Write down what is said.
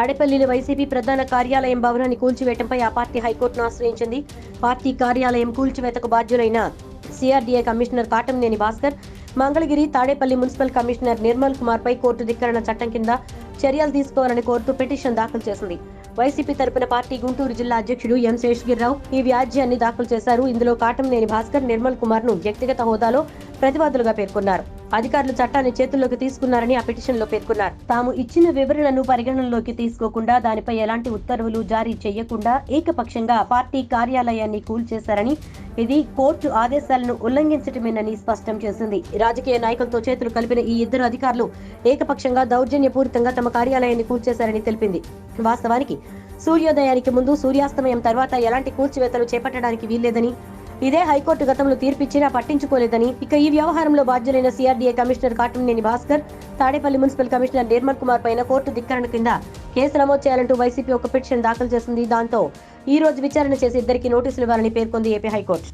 తాడేపల్లిలో వైసీపీ ప్రధాన కార్యాలయం భవనాన్ని కూల్చివేయడంపై ఆ పార్టీ హైకోర్టును ఆశ్రయించింది. పార్టీ కార్యాలయం కూల్చివేతకు బాధ్యులైన CRDA commissioner Katamneni Bhaskar Mangalagiri Tadepalli municipal commissioner Nirmal Kumar పై కోర్టు ధిక్కరణ చట్టం కింద చర్యలు తీసుకోవాలని కోర్టు పిటిషన్ దాఖలు చేసింది. వైసీపీ తరపున పార్టీ గుంటూరు జిల్లా అధ్యక్షుడు ఎం శేషగిరిరావు ఈ వ్యాజ్యాన్ని దాఖలు చేశారు. ఇందులో కాటంనేని భాస్కర్ నిర్మల్ కుమార్ను వ్యక్తిగత హోదాలో ప్రతివాదులుగా పేర్కొన్నారు. అధికారులు చట్టాన్ని చేతుల్లోకి తీసుకున్నారని ఆ పిటిషన్లో పేర్కొన్నారు. తాము ఇచ్చిన వివరణను పరిగణనలోకి తీసుకోకుండా దానిపై ఎలాంటి ఉత్తర్వులు జారీ చేయకుండా ఏకపక్షంగా పార్టీ కార్యాలయాన్ని కూల్చేశారని ఇది కోర్టు ఆదేశాలను ఉల్లంఘించటమేనని స్పష్టం చేసింది. రాజకీయ నాయకులతో చేతులు కలిపిన ఈ ఇద్దరు అధికారులు ఏకపక్షంగా దౌర్జన్యపూరితంగా తమ కార్యాలయాన్ని కూల్చేశారని తెలిపింది. వాస్తవానికి సూర్యోదయానికి ముందు సూర్యాస్తమయం తర్వాత ఎలాంటి కూల్చివేతలు చేపట్టడానికి వీల్లేదని ఇదే హైకోర్టు గతంలో తీర్పిచ్చినా పట్టించుకోలేదని. ఇక ఈ వ్యవహారంలో బాధ్యులైన CRDA commissioner Katamneni Bhaskar Tadepalli municipal commissioner Nirmal Kumar పైన కోర్టు ధిక్కరణ కింద కేసు నమోదు చేయాలంటూ వైసీపీ ఒక పిటిషన్ దాఖలు చేసింది. దాంతో ఈ రోజు విచారణ చేసి ఇద్దరికి నోటీసులు ఇవ్వాలని పేర్కొంది ఏపీ హైకోర్టు.